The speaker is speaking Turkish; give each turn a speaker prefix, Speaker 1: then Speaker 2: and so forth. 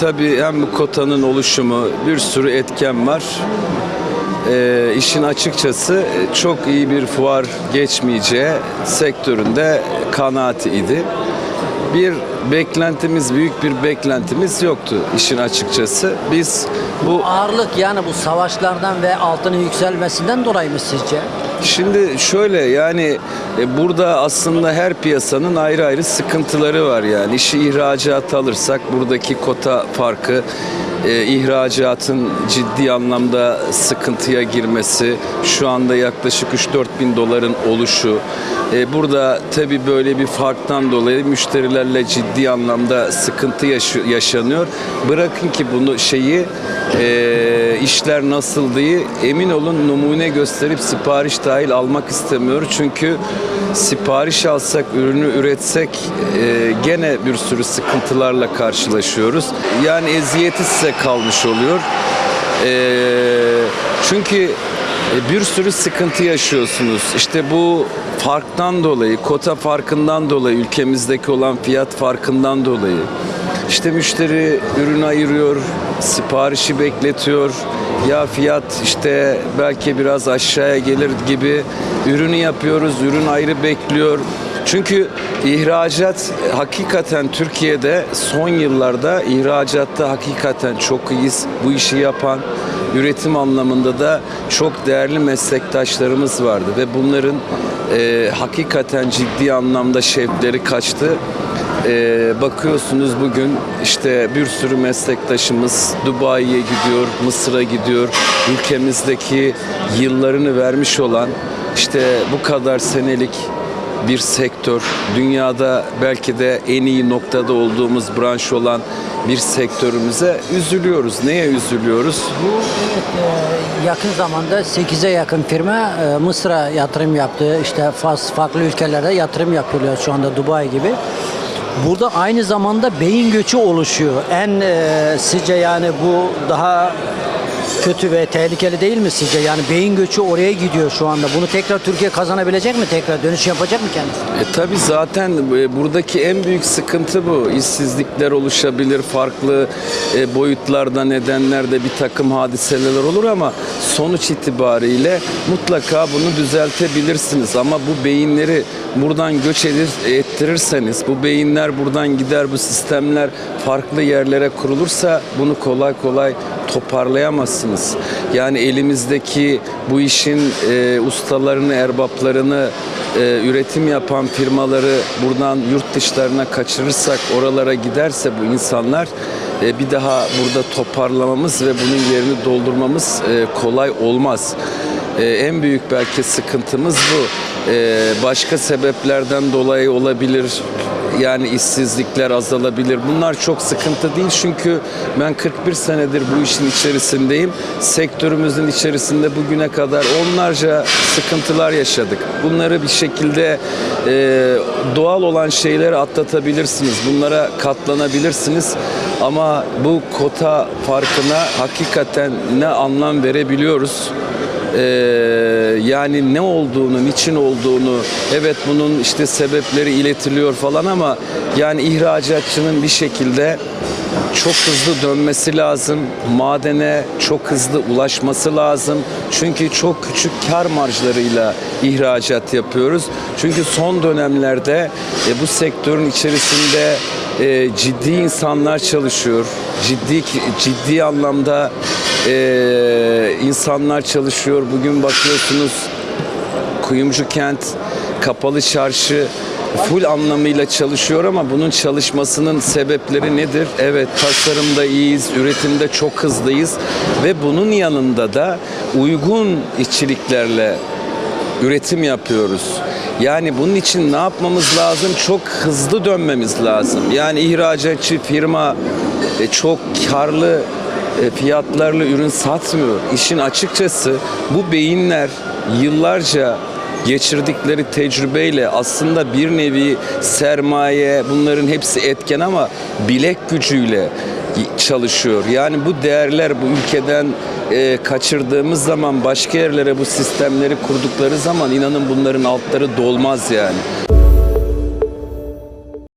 Speaker 1: tabii hem bu kotanın oluşumu bir sürü etken var. E, işin açıkçası çok iyi bir fuar geçmeyeceği sektöründe kanaati idi. Bir beklentimiz, büyük bir beklentimiz yoktu işin açıkçası. Biz bu
Speaker 2: Ağırlık yani bu savaşlardan ve altının yükselmesinden dolayı mı sizce?
Speaker 1: Şimdi şöyle yani e, burada aslında her piyasanın ayrı ayrı sıkıntıları var yani. İşi ihracat alırsak buradaki kota farkı e, ihracatın ciddi anlamda sıkıntıya girmesi, şu anda yaklaşık 3-4 bin doların oluşu. E, burada tabii böyle bir farktan dolayı müşterilerle ciddi anlamda sıkıntı yaşı- yaşanıyor. Bırakın ki bunu şeyi e, işler nasıl diye emin olun numune gösterip sipariş dahil almak istemiyor. Çünkü sipariş alsak, ürünü üretsek e, gene bir sürü sıkıntılarla karşılaşıyoruz. Yani eziyeti size kalmış oluyor. E, çünkü bir sürü sıkıntı yaşıyorsunuz. İşte bu farktan dolayı, kota farkından dolayı, ülkemizdeki olan fiyat farkından dolayı. İşte müşteri ürün ayırıyor, siparişi bekletiyor. Ya fiyat işte belki biraz aşağıya gelir gibi ürünü yapıyoruz, ürün ayrı bekliyor. Çünkü ihracat hakikaten Türkiye'de son yıllarda ihracatta hakikaten çok iyiyiz. Bu işi yapan üretim anlamında da çok değerli meslektaşlarımız vardı ve bunların e, hakikaten ciddi anlamda şevkleri kaçtı. Ee, bakıyorsunuz bugün işte bir sürü meslektaşımız Dubai'ye gidiyor, Mısır'a gidiyor. Ülkemizdeki yıllarını vermiş olan işte bu kadar senelik bir sektör, dünyada belki de en iyi noktada olduğumuz branş olan bir sektörümüze üzülüyoruz. Neye üzülüyoruz?
Speaker 2: Bu evet, e, yakın zamanda 8'e yakın firma e, Mısır'a yatırım yaptı. İşte Fas farklı ülkelerde yatırım yapıyorlar şu anda Dubai gibi. Burada aynı zamanda beyin göçü oluşuyor. En e, sizce yani bu daha kötü ve tehlikeli değil mi sizce? Yani beyin göçü oraya gidiyor şu anda. Bunu tekrar Türkiye kazanabilecek mi? Tekrar dönüş yapacak mı kendisi?
Speaker 1: E tabi zaten e, buradaki en büyük sıkıntı bu. İşsizlikler oluşabilir, farklı e, boyutlarda, nedenlerde bir takım hadiseler olur ama sonuç itibariyle mutlaka bunu düzeltebilirsiniz. Ama bu beyinleri buradan göç ettirirseniz, bu beyinler buradan gider, bu sistemler farklı yerlere kurulursa bunu kolay kolay toparlayamazsınız. Yani elimizdeki bu işin e, ustalarını, erbaplarını, e, üretim yapan firmaları buradan yurt dışlarına kaçırırsak, oralara giderse bu insanlar e, bir daha burada toparlamamız ve bunun yerini doldurmamız e, kolay olmaz. E, en büyük belki sıkıntımız bu. E, başka sebeplerden dolayı olabilir. Yani işsizlikler azalabilir. Bunlar çok sıkıntı değil çünkü ben 41 senedir bu işin içerisindeyim. Sektörümüzün içerisinde bugüne kadar onlarca sıkıntılar yaşadık. Bunları bir şekilde e, doğal olan şeyleri atlatabilirsiniz. Bunlara katlanabilirsiniz. Ama bu kota farkına hakikaten ne anlam verebiliyoruz? Ee, yani ne olduğunu, niçin olduğunu, evet bunun işte sebepleri iletiliyor falan ama yani ihracatçının bir şekilde çok hızlı dönmesi lazım. Madene çok hızlı ulaşması lazım. Çünkü çok küçük kar marjlarıyla ihracat yapıyoruz. Çünkü son dönemlerde e, bu sektörün içerisinde e, ciddi insanlar çalışıyor. Ciddi ciddi anlamda e, insanlar çalışıyor. Bugün bakıyorsunuz Kuyumcu kent, kapalı çarşı full anlamıyla çalışıyor ama bunun çalışmasının sebepleri nedir? Evet tasarımda iyiyiz, üretimde çok hızlıyız ve bunun yanında da uygun işçiliklerle üretim yapıyoruz. Yani bunun için ne yapmamız lazım? Çok hızlı dönmemiz lazım. Yani ihracatçı firma e, çok karlı fiyatlarla ürün satmıyor. İşin açıkçası bu beyinler yıllarca geçirdikleri tecrübeyle aslında bir nevi sermaye bunların hepsi etken ama bilek gücüyle çalışıyor. Yani bu değerler bu ülkeden e, kaçırdığımız zaman başka yerlere bu sistemleri kurdukları zaman inanın bunların altları dolmaz yani.